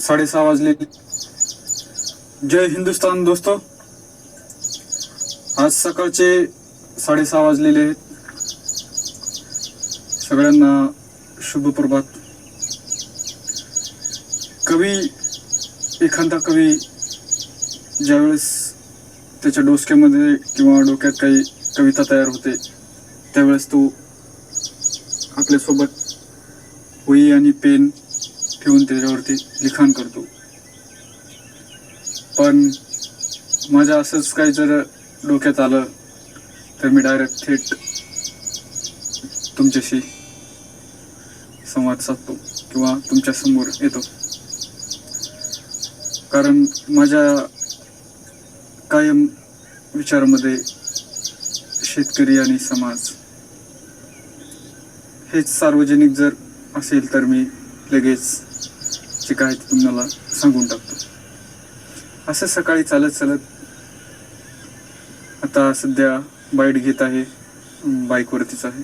साडेसहा वाजले. जय हिंदुस्तान दोस्तो. आज सकाळचे साडेसहा वाजलेले. आहेत सगळ्यांना शुभ प्रभात. कवी एखादा कवी ज्यावेळेस त्याच्या डोसक्यामध्ये किंवा डोक्यात काही कविता तयार होते त्यावेळेस तो आपल्यासोबत वही आणि पेन ठेवून त्याच्यावरती लिखाण करतो. पण माझ्या असंच काही जर डोक्यात आलं तर मी डायरेक्ट थेट तुमच्याशी संवाद साधतो किंवा तुमच्यासमोर येतो. कारण माझ्या कायम विचारामध्ये शेतकरी आणि समाज हेच सार्वजनिक जर असेल तर मी लगेच जे काय ते तुम्हाला सांगून टाकतो. असं सकाळी चालत चालत आता सध्या बाईट घेत आहे बाईकवरतीच आहे.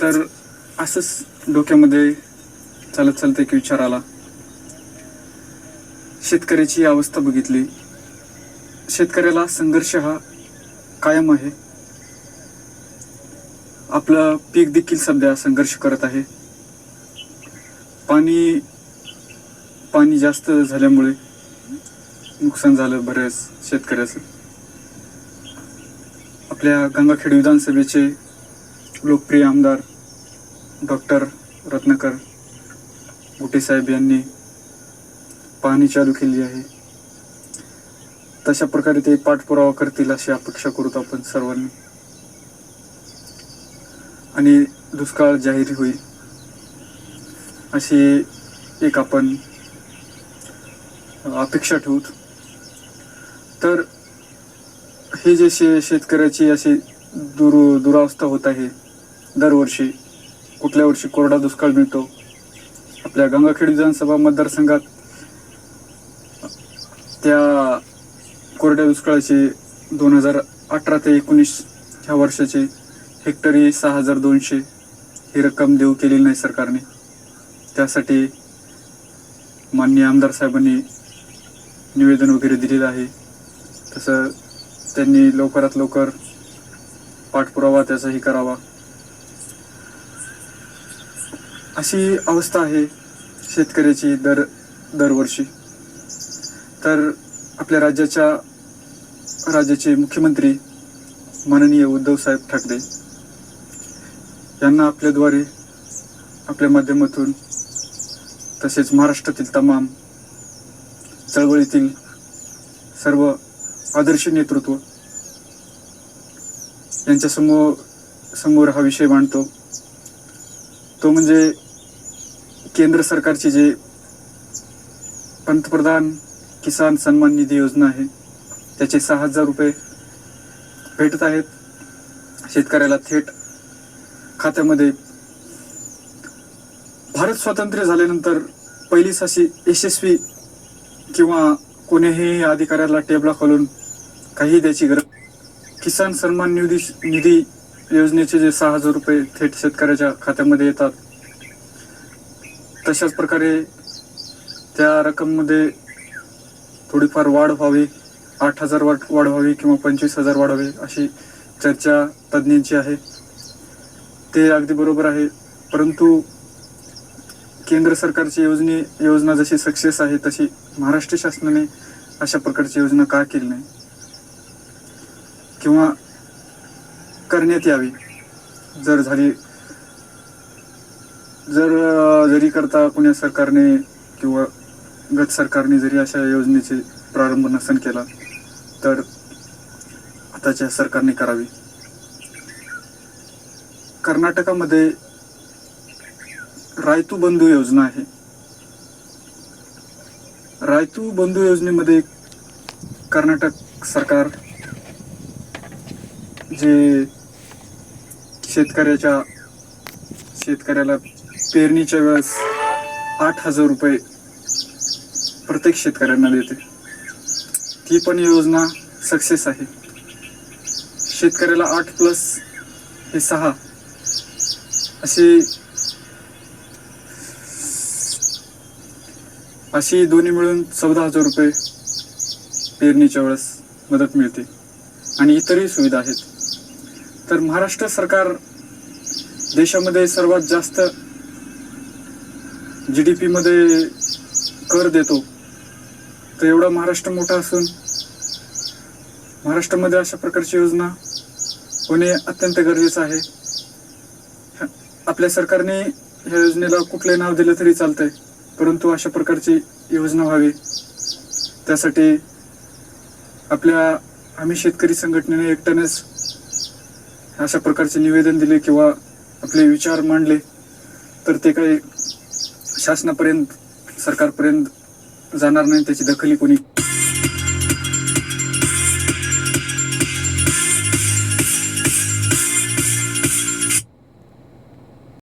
तर असंच डोक्यामध्ये चालत चालत एक विचार आला. शेतकऱ्याची अवस्था बघितली. शेतकऱ्याला संघर्ष हा कायम आहे. आपलं पीक देखील सध्या संघर्ष करत आहे. पाणी पाणी जास्त झाल्यामुळे नुकसान झालं बऱ्याच शेतकऱ्याचं. आपल्या गंगाखेड विधानसभेचे लोकप्रिय आमदार डॉक्टर रत्नाकर गुटेसाहेब यांनी पाहणी चालू केली आहे. तशा प्रकारे ते पाठपुरावा करतील अशी अपेक्षा करूत आपण सर्वांनी. आणि दुष्काळ जाहीर होईल. अशी एक आपण अपेक्षा ठेवूत. तर हे जे शे शेतकऱ्याची अशी दुर दुरावस्था होत आहे दरवर्षी कुठल्या वर्षी कोरडा दुष्काळ मिळतो? आपल्या गंगाखेड विधानसभा मतदारसंघात त्या कोरड्या दुष्काळाची दोन हजार अठरा ते एकोणीस ह्या वर्षाची हेक्टरी सहा हजार दोनशे ही रक्कम देऊ केलेली नाही सरकारने. त्यासाठी माननीय आमदार साहेबांनी निवेदन वगैरे दिलेलं आहे. तसं त्यांनी लवकरात लवकर पाठपुरावा त्याचाही करावा. अशी अवस्था आहे शेतकऱ्याची दर दरवर्षी. तर आपल्या राज्याच्या राज्याचे मुख्यमंत्री माननीय उद्धव साहेब ठाकरे यांना आपल्याद्वारे आपल्या माध्यमातून तसेच महाराष्ट्रातील तमाम चळवळीतील सर्व आदर्श नेतृत्व यांच्या समोर समोर हा विषय मांडतो. तो म्हणजे केंद्र सरकारची जे पंतप्रधान किसान सन्मान निधी योजना आहे त्याचे सहा हजार रुपये भेटत आहेत. शेतकऱ्याला थेट खात्यामध्ये भारत स्वातंत्र्य झाल्यानंतर पहिलीच अशी यशस्वी किंवा कोणीही अधिकाऱ्याला टेबला खोलून काही द्यायची गरज किसान सन्मान निधी निधी योजनेचे जे सहा हजार रुपये थेट शेतकऱ्याच्या खात्यामध्ये येतात. तशाच प्रकारे त्या रक्कममध्ये थोडीफार वाढ व्हावी आठ हजार वाढ वाढ व्हावी किंवा पंचवीस हजार वाढावे अशी चर्चा तज्ज्ञांची आहे. ते अगदी बरोबर आहे. परंतु केंद्र सरकारची योजने योजना जशी सक्सेस आहे तशी महाराष्ट्र शासनाने अशा प्रकारची योजना का केली नाही? किंवा करण्यात यावी? जर झाली जर जरी करता पुण्या सरकारने किंवा गत सरकारने जरी अशा योजनेचे प्रारंभ नसन केला तर आताच्या सरकारने करावी. कर्नाटकामध्ये रायतू बंधू योजना आहे. रायतू बंधू योजनेमध्ये कर्नाटक सरकार जे शेतकऱ्याच्या शेतकऱ्याला पेरणीच्या वेळेस आठ हजार रुपये प्रत्येक शेतकऱ्यांना देते. ती पण योजना सक्सेस आहे. शेतकऱ्याला आठ प्लस हे सहा अशी अशी दोन्ही मिळून चौदा हजार रुपये पेरणीच्या वेळेस मदत मिळते. आणि इतरही सुविधा आहेत. तर महाराष्ट्र सरकार देशामध्ये सर्वात जास्त जी डी पीमध्ये कर देतो. तर एवढा महाराष्ट्र मोठा असून महाराष्ट्रामध्ये अशा प्रकारची योजना होणे अत्यंत गरजेचं आहे. आपल्या सरकारने ह्या योजनेला कुठलंही नाव दिलं तरी चालतंय. परंतु अशा प्रकारची योजना व्हावी. त्यासाठी आपल्या आम्ही शेतकरी संघटनेने एकट्यानेच अशा प्रकारचे निवेदन दिले किंवा आपले विचार मांडले तर ते काही शासनापर्यंत सरकारपर्यंत जाणार नाही त्याची दखली कोणी